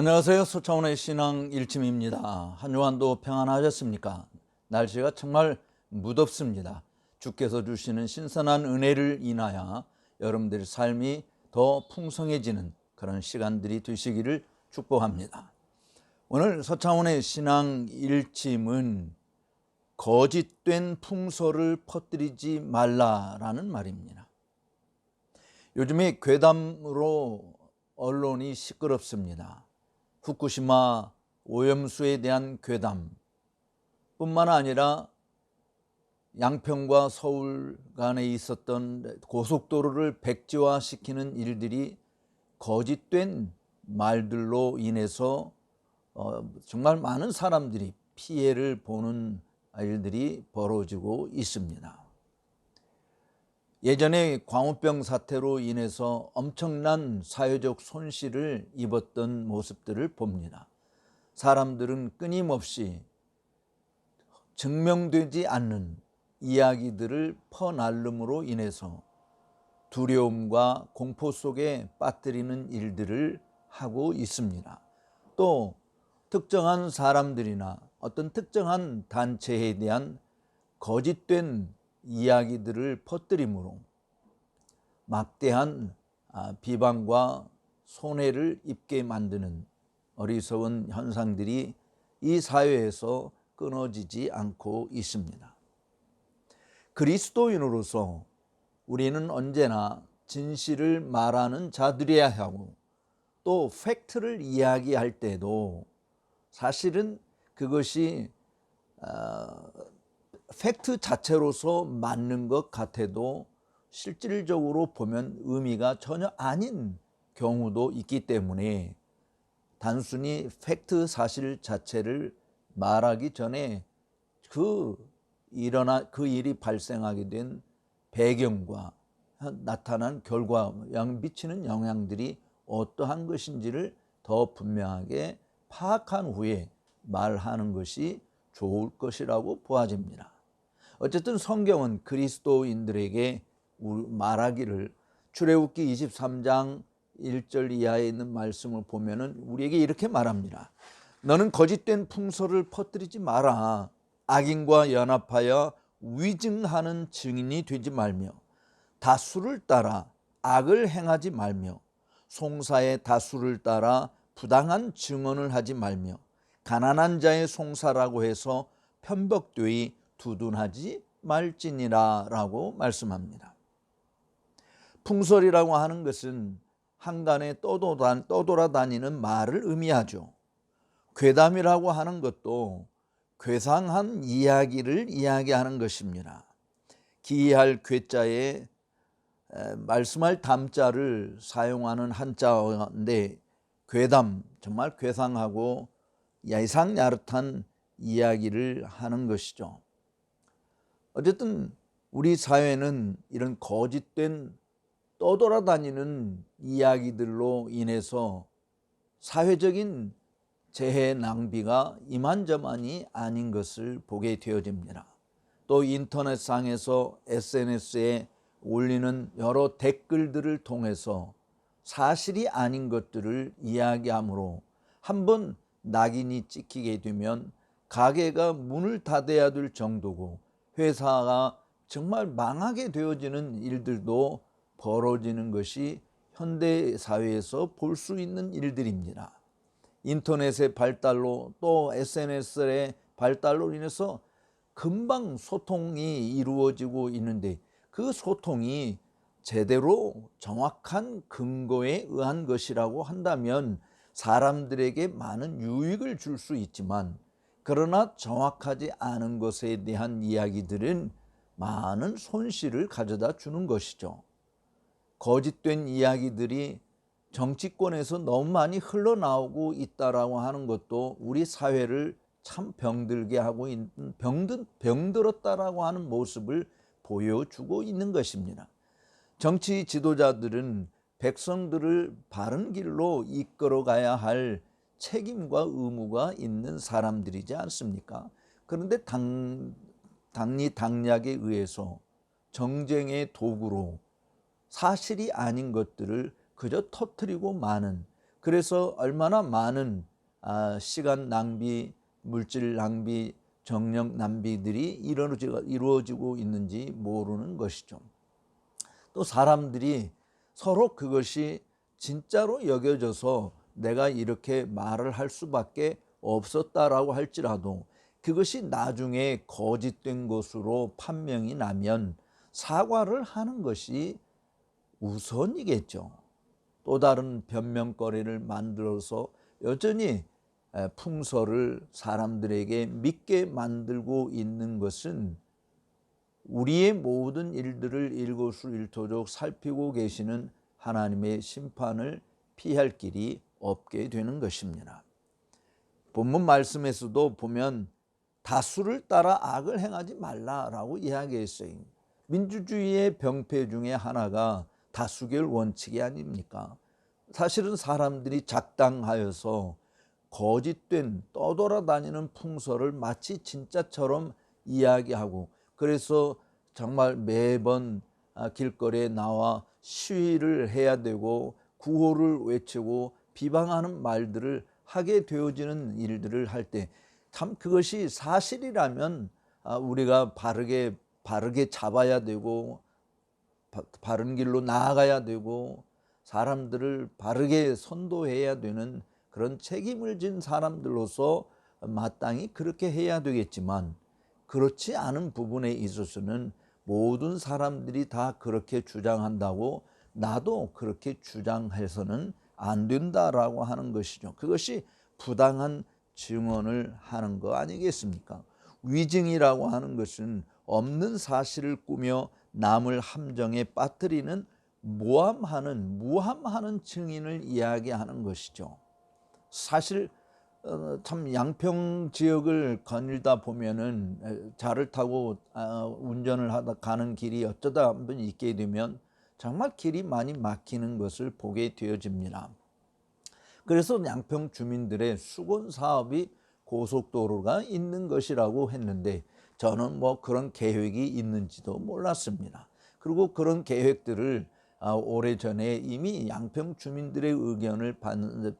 안녕하세요. 소창원의 신앙 일침입니다. 한 주간도 평안하셨습니까? 날씨가 정말 무덥습니다. 주께서 주시는 신선한 은혜를 인하여 여러분들의 삶이 더 풍성해지는 그런 시간들이 되시기를 축복합니다. 오늘 서창원의 신앙 일침은 거짓된 풍서를 퍼뜨리지 말라라는 말입니다. 요즘에 괴담으로 언론이 시끄럽습니다. 후쿠시마 오염수에 대한 괴담 뿐만 아니라 양평과 서울 간에 있었던 고속도로를 백지화시키는 일들이 거짓된 말들로 인해서 어, 정말 많은 사람들이 피해를 보는 일들이 벌어지고 있습니다. 예전에 광우병 사태로 인해서 엄청난 사회적 손실을 입었던 모습들을 봅니다. 사람들은 끊임없이 증명되지 않는 이야기들을 퍼날름으로 인해서 두려움과 공포 속에 빠뜨리는 일들을 하고 있습니다. 또 특정한 사람들이나 어떤 특정한 단체에 대한 거짓된 이야기들을 퍼뜨림으로 막대한 아, 비방과 손해를 입게 만드는 어리석은 현상들이 이 사회에서 끊어지지 않고 있습니다. 그리스도인으로서 우리는 언제나 진실을 말하는 자들이야 하고 또 팩트를 이야기할 때도 사실은 그것이 어, 팩트 자체로서 맞는 것 같아도 실질적으로 보면 의미가 전혀 아닌 경우도 있기 때문에 단순히 팩트 사실 자체를 말하기 전에 그 일어나 그 일이 발생하게 된 배경과 나타난 결과 양 미치는 영향들이 어떠한 것인지를 더 분명하게 파악한 후에 말하는 것이 좋을 것이라고 보아집니다. 어쨌든 성경은 그리스도인들에게 말하기를 출애굽기 23장 1절 이하에 있는 말씀을 보면은 우리에게 이렇게 말합니다. 너는 거짓된 풍서를 퍼뜨리지 마라. 악인과 연합하여 위증하는 증인이 되지 말며 다수를 따라 악을 행하지 말며 송사의 다수를 따라 부당한 증언을 하지 말며 가난한 자의 송사라고 해서 편벽되이 두둔하지 말지니라 라고 말씀합니다. 풍설이라고 하는 것은 한간에 떠돌아다니는 말을 의미하죠. 괴담이라고 하는 것도 괴상한 이야기를 이야기하는 것입니다. 기이할 괴자에 말씀할 담자를 사용하는 한자인데 괴담 정말 괴상하고 야상야릇한 이야기를 하는 것이죠. 어쨌든 우리 사회는 이런 거짓된 떠돌아다니는 이야기들로 인해서 사회적인 재해 낭비가 이만저만이 아닌 것을 보게 되어집니다. 또 인터넷상에서 SNS에 올리는 여러 댓글들을 통해서 사실이 아닌 것들을 이야기하므로 한번 낙인이 찍히게 되면 가게가 문을 닫아야 될 정도고 회사가 정말 망하게 되어지는 일들도 벌어지는 것이 현대 사회에서 볼 수 있는 일들입니다. 인터넷의 발달로 또 SNS의 발달로 인해서 금방 소통이 이루어지고 있는데 그 소통이 제대로 정확한 근거에 의한 것이라고 한다면 사람들에게 많은 유익을 줄 수 있지만 그러나 정확하지 않은 것에 대한 이야기들은 많은 손실을 가져다 주는 것이죠. 거짓된 이야기들이 정치권에서 너무 많이 흘러나오고 있다라고 하는 것도 우리 사회를 참 병들게 하고 있는 병든 병들었다라고 하는 모습을 보여주고 있는 것입니다. 정치 지도자들은 백성들을 바른 길로 이끌어 가야 할 책임과 의무가 있는 사람들이지 않습니까? 그런데 당, 당리 당략에 의해서 정쟁의 도구로 사실이 아닌 것들을 그저 터뜨리고 마는 그래서 얼마나 많은 아, 시간 낭비, 물질 낭비, 정력 낭비들이 이루어지고 있는지 모르는 것이죠. 또 사람들이 서로 그것이 진짜로 여겨져서 내가 이렇게 말을 할 수밖에 없었다라고 할지라도 그것이 나중에 거짓된 것으로 판명이 나면 사과를 하는 것이 우선이겠죠. 또 다른 변명거리를 만들어서 여전히 풍서를 사람들에게 믿게 만들고 있는 것은 우리의 모든 일들을 일거수일투족 살피고 계시는 하나님의 심판을 피할 길이 없게 되는 것입니다. 본문 말씀에서도 보면 다수를 따라 악을 행하지 말라라고 이야기했어요. 민주주의의 병폐 중에 하나가 다수결 원칙이 아닙니까? 사실은 사람들이 작당하여서 거짓된 떠돌아다니는 풍서를 마치 진짜처럼 이야기하고 그래서 정말 매번 아, 길거리에 나와 시위를 해야 되고 구호를 외치고 비방하는 말들을 하게 되어지는 일들을 할 때 참 그것이 사실이라면 아, 우리가 바르게 바르게 잡아야 되고 바른 길로 나아가야 되고 사람들을 바르게 선도해야 되는 그런 책임을 진 사람들로서 마땅히 그렇게 해야 되겠지만 그렇지 않은 부분에 있어서는 모든 사람들이 다 그렇게 주장한다고 나도 그렇게 주장해서는 안 된다라고 하는 것이죠. 그것이 부당한 증언을 하는 거 아니겠습니까? 위증이라고 하는 것은 없는 사실을 꾸며 남을 함정에 빠뜨리는 모함하는 무함하는 증인을 이야기하는 것이죠. 사실 어, 참 양평 지역을 거닐다 보면은 차를 타고 어, 운전을 하다 가는 길이 어쩌다 한번 있게 되면 정말 길이 많이 막히는 것을 보게 되어집니다. 그래서 양평 주민들의 수건 사업이 고속도로가 있는 것이라고 했는데 저는 뭐 그런 계획이 있는지도 몰랐습니다. 그리고 그런 계획들을 아, 오래전에 이미 양평 주민들의 의견을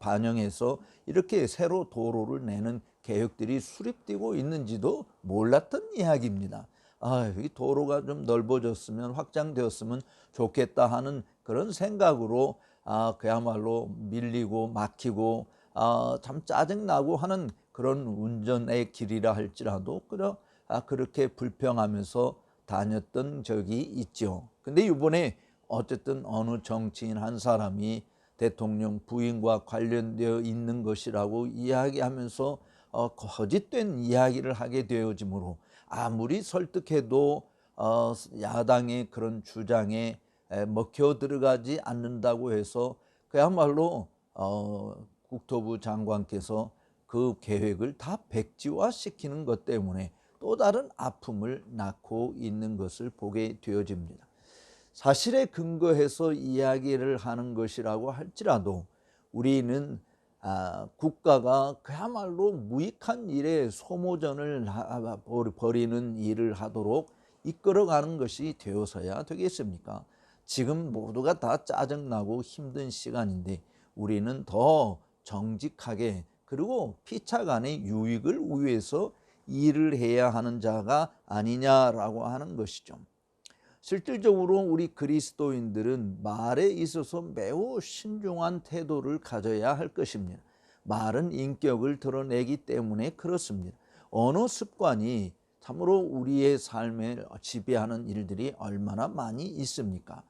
반영해서 이렇게 새로 도로를 내는 계획들이 수립되고 있는지도 몰랐던 이야기입니다. 아, 이 도로가 좀 넓어졌으면 확장되었으면 좋겠다 하는 그런 생각으로 아, 그야말로 밀리고 막히고 아, 참 짜증나고 하는 그런 운전의 길이라 할지라도 그래 아, 그렇게 불평하면서 다녔던 적이 있죠. 근데 이번에 어쨌든 어느 정치인 한 사람이 대통령 부인과 관련되어 있는 것이라고 이야기하면서 어, 거짓된 이야기를 하게 되어지므로 아무리 설득해도 어, 야당의 그런 주장에 에, 먹혀 들어가지 않는다고 해서 그야말로 어, 국토부 장관께서 그 계획을 다 백지화시키는 것 때문에 또 다른 아픔을 낳고 있는 것을 보게 되어집니다. 사실에 근거해서 이야기를 하는 것이라고 할지라도 우리는 아, 국가가 그야말로 무익한 일에 소모전을 벌이는 일을 하도록 이끌어가는 것이 되어서야 되겠습니까? 지금 모두가 다 짜증나고 힘든 시간인데 우리는 더 정직하게 그리고 피차간의 유익을 위해서 일을 해야 하는 자가 아니냐라고 하는 것이죠. 실질적으로 우리 그리스도인들은 말에 있어서 매우 신중한 태도를 가져야 할 것입니다. 말은 인격을 드러내기 때문에 그렇습니다. 언어 습관이 참으로 우리의 삶을 지배하는 일들이 얼마나 많이 있습니까?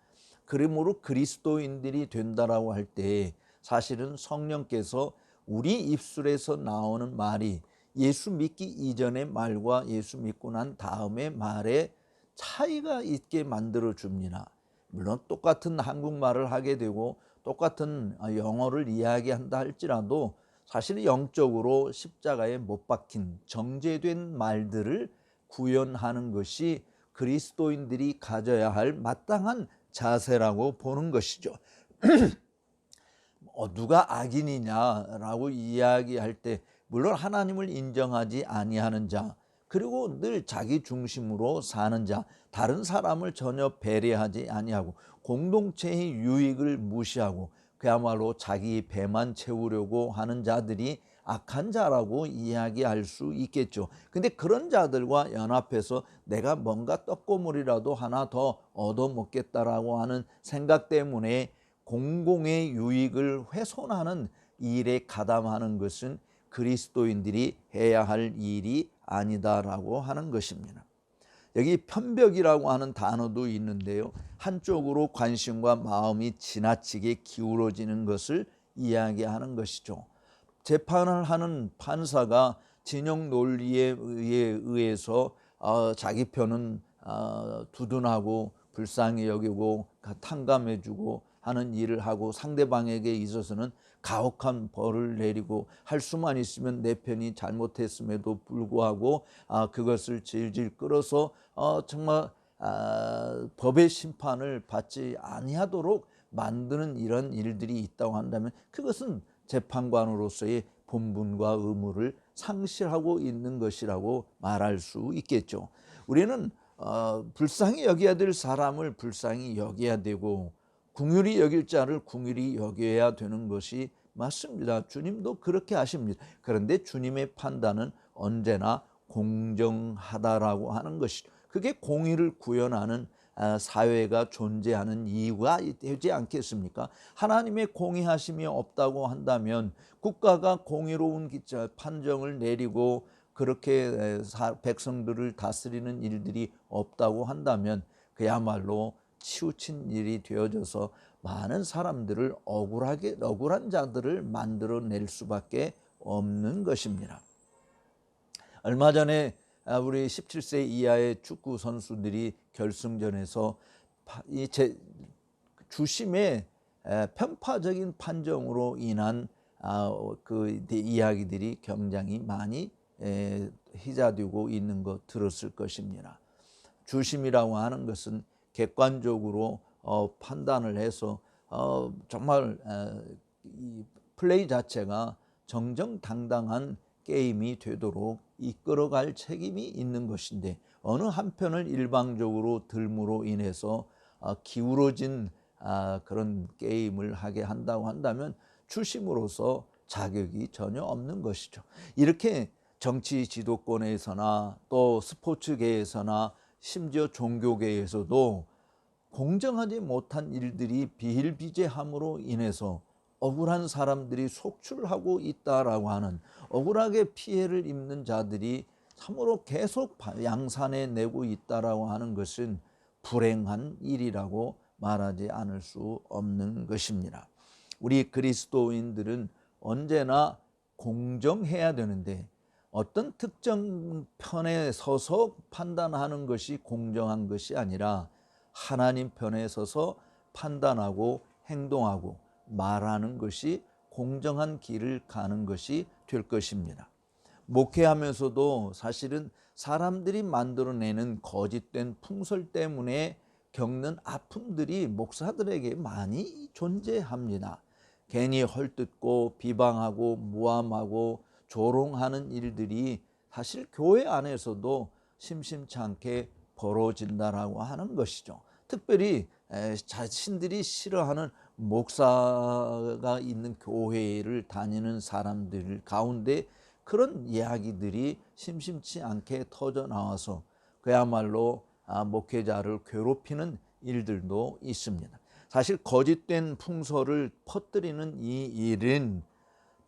그러므로 그리스도인들이 된다라고 할 때 사실은 성령께서 우리 입술에서 나오는 말이 예수 믿기 이전의 말과 예수 믿고 난 다음의 말에 차이가 있게 만들어 줍니다. 물론 똑같은 한국말을 하게 되고 똑같은 영어를 이야기한다 할지라도 사실 영적으로 십자가에 못 박힌 정제된 말들을 구현하는 것이 그리스도인들이 가져야 할 마땅한 자세라고 보는 것이죠. 어, 누가 악인이냐라고 이야기할 때 물론 하나님을 인정하지 아니하는 자 그리고 늘 자기 중심으로 사는 자, 다른 사람을 전혀 배려하지 아니하고 공동체의 유익을 무시하고 그야말로 자기 배만 채우려고 하는 자들이 악한 자라고 이야기할 수 있겠죠. 근데 그런 자들과 연합해서 내가 뭔가 떡고물이라도 하나 더 얻어 먹겠다라고 하는 생각 때문에 공공의 유익을 훼손하는 일에 가담하는 것은 그리스도인들이 해야 할 일이 아니다라고 하는 것입니다. 여기 편벽이라고 하는 단어도 있는데요. 한쪽으로 관심과 마음이 지나치게 기울어지는 것을 이야기하는 것이죠. 재판을 하는 판사가 진영 논리에 의해 의해서 어, 자기 편은 어, 두둔하고 불쌍히 여기고 탕감해주고 하는 일을 하고 상대방에게 있어서는 가혹한 벌을 내리고 할 수만 있으면 내 편이 잘못했음에도 불구하고 아, 그것을 질질 끌어서 어, 정말 아, 법의 심판을 받지 아니하도록 만드는 이런 일들이 있다고 한다면 그것은 재판관으로서의 본분과 의무를 상실하고 있는 것이라고 말할 수 있겠죠. 우리는 어, 불쌍히 여겨야 될 사람을 불쌍히 여겨야 되고 궁휼히 여길 자를 궁휼히 여겨야 되는 것이 맞습니다. 주님도 그렇게 하십니다. 그런데 주님의 판단은 언제나 공정하다라고 하는 것이 그게 공의를 구현하는 아, 사회가 존재하는 이유가 되지 않겠습니까? 하나님의 공의하심이 없다고 한다면 국가가 공의로운 판정을 내리고 그렇게 백성들을 다스리는 일들이 없다고 한다면 그야말로 치우친 일이 되어져서 많은 사람들을 억울하게 억울한 자들을 만들어낼 수밖에 없는 것입니다. 얼마 전에 아, 우리 17세 이하의 축구 선수들이 결승전에서 이 주심의 편파적인 판정으로 인한 아, 그 이야기들이 굉장히 많이 희자되고 있는 것 들었을 것입니다. 주심이라고 하는 것은 객관적으로 어, 판단을 해서 어, 정말 이 플레이 자체가 정정당당한 게임이 되도록 이끌어갈 책임이 있는 것인데 어느 한편을 일방적으로 들므로 인해서 아, 기울어진 아, 그런 게임을 하게 한다고 한다면 추심으로서 자격이 전혀 없는 것이죠. 이렇게 정치 지도권에서나 또 스포츠계에서나 심지어 종교계에서도 공정하지 못한 일들이 비일비재함으로 인해서 억울한 사람들이 속출하고 있다라고 하는 억울하게 피해를 입는 자들이 참으로 계속 양산해 내고 있다라고 하는 것은 불행한 일이라고 말하지 않을 수 없는 것입니다. 우리 그리스도인들은 언제나 공정해야 되는데 어떤 특정 편에 서서 판단하는 것이 공정한 것이 아니라 하나님 편에 서서 판단하고 행동하고 말하는 것이 공정한 길을 가는 것이 될 것입니다. 목회하면서도 사실은 사람들이 만들어내는 거짓된 풍설 때문에 겪는 아픔들이 목사들에게 많이 존재합니다. 괜히 헐뜯고 비방하고 무함하고 조롱하는 일들이 사실 교회 안에서도 심심치 않게 벌어진다라고 하는 것이죠. 특별히 자신들이 싫어하는 목사가 있는 교회를 다니는 사람들 가운데 그런 이야기들이 심심치 않게 터져 나와서 그야말로 아, 목회자를 괴롭히는 일들도 있습니다. 사실 거짓된 풍설을 퍼뜨리는 이 일은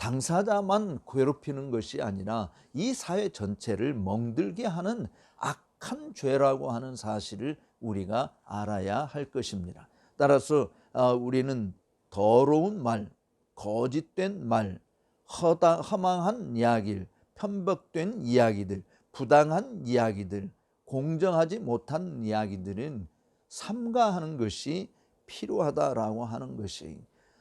당사자만 괴롭히는 것이 아니라 이 사회 전체를 멍들게 하는 악한 죄라고 하는 사실을 우리가 알아야 할 것입니다. 따라서 어, 우리는 더러운 말, 거짓된 말, 허망한 이야기를, 편벽된 이야기들, 부당한 이야기들, 공정하지 못한 이야기들은 삼가하는 것이 필요하다라고 하는 것이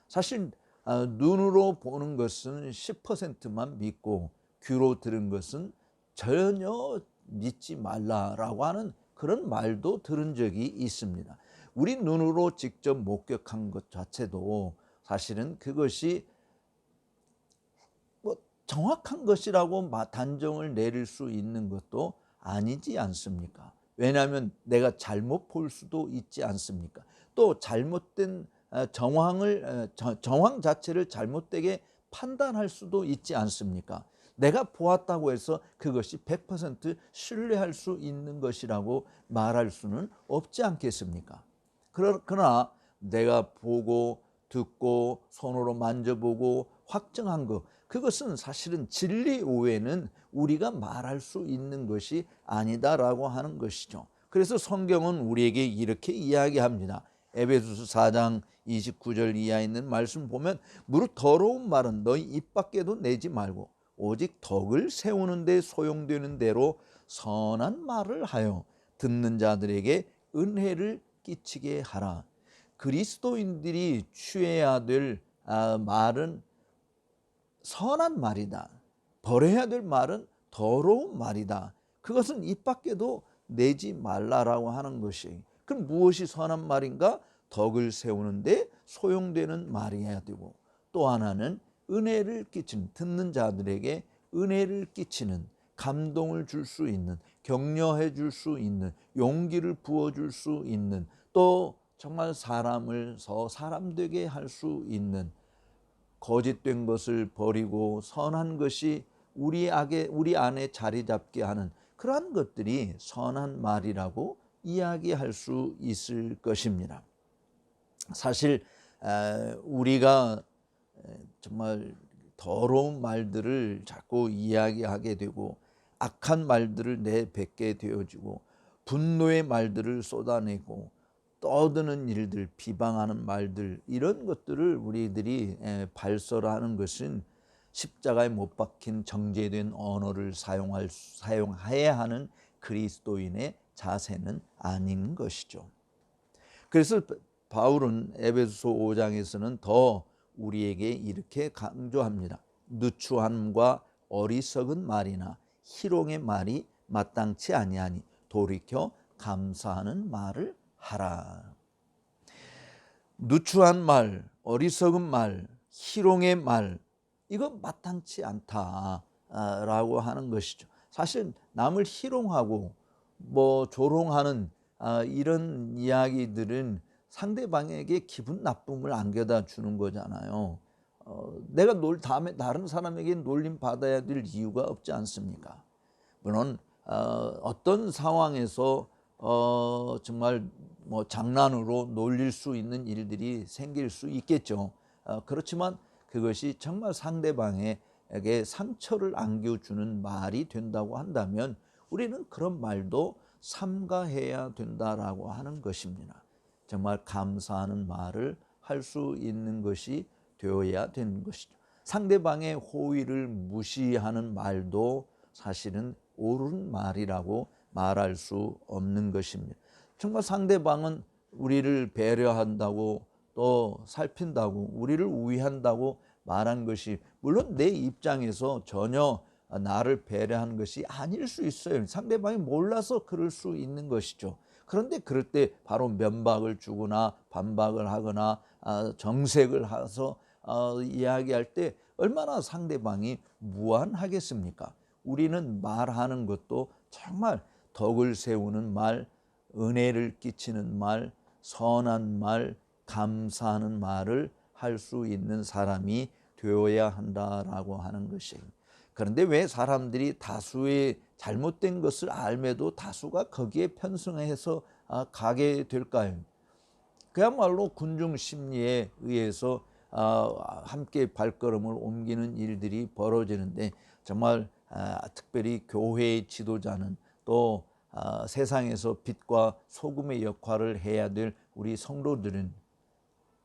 사실 어, 눈으로 보는 것은 10%만 믿고 귀로 들은 것은 전혀 믿지 말라라고 하는 그런 말도 들은 적이 있습니다. 우리 눈으로 직접 목격한 것 자체도 사실은 그것이 뭐 정확한 것이라고 단정을 내릴 수 있는 것도 아니지 않습니까? 왜냐하면 내가 잘못 볼 수도 있지 않습니까? 또 잘못된 어, 정황을 어, 저- 정황 자체를 잘못되게 판단할 수도 있지 않습니까? 내가 보았다고 해서 그것이 100% 신뢰할 수 있는 것이라고 말할 수는 없지 않겠습니까? 그러- 그러나 내가 보고 듣고 손으로 만져보고 확정한 것 그것은 사실은 진리 외에는 우리가 말할 수 있는 것이 아니다라고 하는 것이죠. 그래서 성경은 우리에게 이렇게 이야기합니다. 에베소서 4장 29절 이하에 있는 말씀 보면 무릇 더러운 말은 너희 입 밖에도 내지 말고 오직 덕을 세우는 데 소용되는 대로 선한 말을 하여 듣는 자들에게 은혜를 끼치게 하라. 그리스도인들이 취해야 될 아, 말은 선한 말이다. 버려야 될 말은 더러운 말이다. 그것은 입 밖에도 내지 말라라고 하는 것이. 그럼 무엇이 선한 말인가? 덕을 세우는데 소용되는 말이어야 되고 또 하나는 은혜를 끼치는 듣는 자들에게 은혜를 끼치는 감동을 줄 수 있는 격려해 줄 수 있는 용기를 부어 줄 수 있는 또 정말 사람을 서 사람 되게 할 수 있는 거짓된 것을 버리고 선한 것이 우리 악에 우리 안에 자리 잡게 하는 그러한 것들이 선한 말이라고 이야기할 수 있을 것입니다. 사실 에, 우리가 에, 정말 더러운 말들을 자꾸 이야기하게 되고 악한 말들을 내뱉게 되어지고 분노의 말들을 쏟아내고 떠드는 일들, 비방하는 말들 이런 것들을 우리들이 에, 발설하는 것은 십자가에 못 박힌 정제된 언어를 사용할 수- 사용해야 하는 그리스도인의 자세는 아닌 것이죠. 그래서 바울은 에베소 5장에서는 더 우리에게 이렇게 강조합니다. 누추함과 어리석은 말이나 희롱의 말이 마땅치 아니하니 돌이켜 감사하는 말을 하라. 누추한 말, 어리석은 말, 희롱의 말 이거 마땅치 않다라고 하는 것이죠. 사실 남을 희롱하고 뭐 조롱하는 아, 이런 이야기들은 상대방에게 기분 나쁨을 안겨다 주는 거잖아요. 어, 내가 놀 다음에 다른 사람에게 놀림 받아야 될 이유가 없지 않습니까? 물론 어, 어떤 상황에서 어, 정말 뭐 장난으로 놀릴 수 있는 일들이 생길 수 있겠죠. 어, 그렇지만 그것이 정말 상대방에게 상처를 안겨주는 말이 된다고 한다면 우리는 그런 말도 삼가해야 된다라고 하는 것입니다. 정말 감사하는 말을 할 수 있는 것이 되어야 되는 것이죠. 상대방의 호의를 무시하는 말도 사실은 옳은 말이라고 말할 수 없는 것입니다. 정말 상대방은 우리를 배려한다고 또 살핀다고 우리를 우위한다고 말한 것이 물론 내 입장에서 전혀 나를 배려한 것이 아닐 수 있어요. 상대방이 몰라서 그럴 수 있는 것이죠. 그런데 그럴 때 바로 면박을 주거나 반박을 하거나 아, 정색을 해서 어, 이야기할 때 얼마나 상대방이 무안하겠습니까? 우리는 말하는 것도 정말 덕을 세우는 말, 은혜를 끼치는 말, 선한 말, 감사하는 말을 할 수 있는 사람이 되어야 한다라고 하는 것이에요. 그런데 왜 사람들이 다수의 잘못된 것을 알매도 다수가 거기에 편승해서 아, 가게 될까요? 그야말로 군중 심리에 의해서 아, 함께 발걸음을 옮기는 일들이 벌어지는데 정말 아, 특별히 교회의 지도자는 또 아, 세상에서 빛과 소금의 역할을 해야 될 우리 성도들은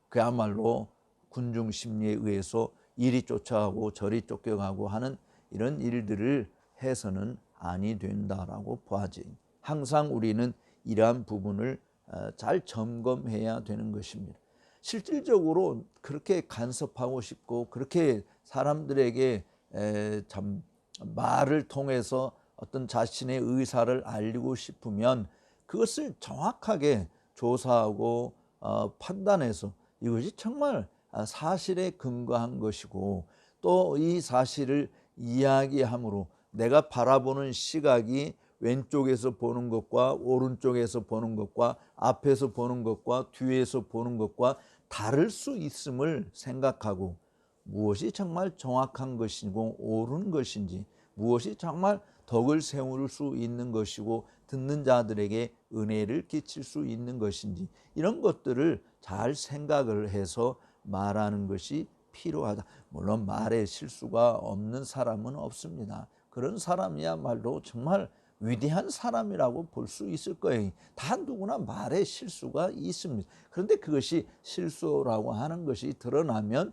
그야말로 군중 심리에 의해서 이리 쫓아가고 저리 쫓겨가고 하는 이런 일들을 해서는 아니 된다라고 봐야지. 항상 우리는 이러한 부분을 어, 잘 점검해야 되는 것입니다. 실질적으로 그렇게 간섭하고 싶고 그렇게 사람들에게 에, 참 말을 통해서 어떤 자신의 의사를 알리고 싶으면 그것을 정확하게 조사하고 어, 판단해서 이것이 정말 아, 사실에 근거한 것이고 또 이 사실을 이야기함으로 내가 바라보는 시각이 왼쪽에서 보는 것과 오른쪽에서 보는 것과 앞에서 보는 것과 뒤에서 보는 것과 다를 수 있음을 생각하고 무엇이 정말 정확한 것이고 옳은 것인지 무엇이 정말 덕을 세울 수 있는 것이고 듣는 자들에게 은혜를 끼칠 수 있는 것인지 이런 것들을 잘 생각을 해서 말하는 것이 필요하다. 물론 말에 실수가 없는 사람은 없습니다. 그런 사람이야말로 정말 위대한 사람이라고 볼 수 있을 거예요. 다 누구나 말에 실수가 있습니다. 그런데 그것이 실수라고 하는 것이 드러나면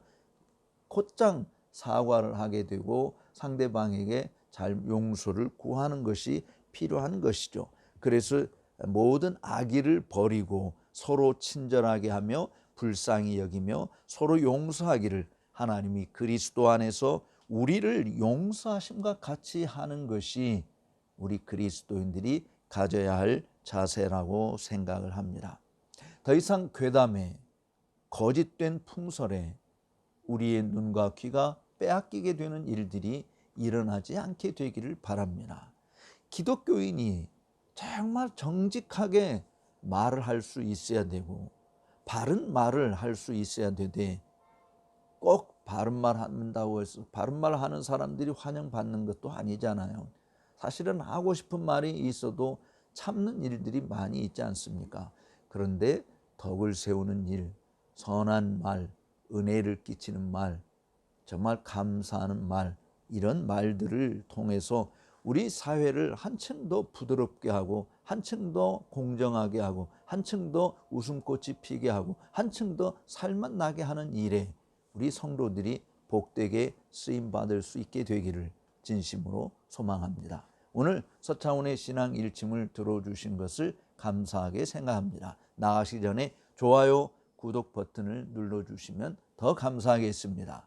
곧장 사과를 하게 되고 상대방에게 잘 용서를 구하는 것이 필요한 것이죠. 그래서 모든 악의를 버리고 서로 친절하게 하며 불쌍히 여기며 서로 용서하기를 하나님이 그리스도 안에서 우리를 용서하심과 같이 하는 것이 우리 그리스도인들이 가져야 할 자세라고 생각을 합니다. 더 이상 괴담에 거짓된 풍설에 우리의 눈과 귀가 빼앗기게 되는 일들이 일어나지 않게 되기를 바랍니다. 기독교인이 정말 정직하게 말을 할 수 있어야 되고 바른 말을 할 수 있어야 되되 꼭 바른 말 한다고 해서 바른 말 하는 사람들이 환영받는 것도 아니잖아요. 사실은 하고 싶은 말이 있어도 참는 일들이 많이 있지 않습니까? 그런데 덕을 세우는 일, 선한 말, 은혜를 끼치는 말, 정말 감사하는 말, 이런 말들을 통해서 우리 사회를 한층 더 부드럽게 하고 한층 더 공정하게 하고 한층 더 웃음꽃이 피게 하고 한층 더 살맛 나게 하는 일에 우리 성도들이 복되게 쓰임 받을 수 있게 되기를 진심으로 소망합니다. 오늘 서차원의 신앙 일침을 들어주신 것을 감사하게 생각합니다. 나가시기 전에 좋아요, 구독 버튼을 눌러주시면 더 감사하겠습니다.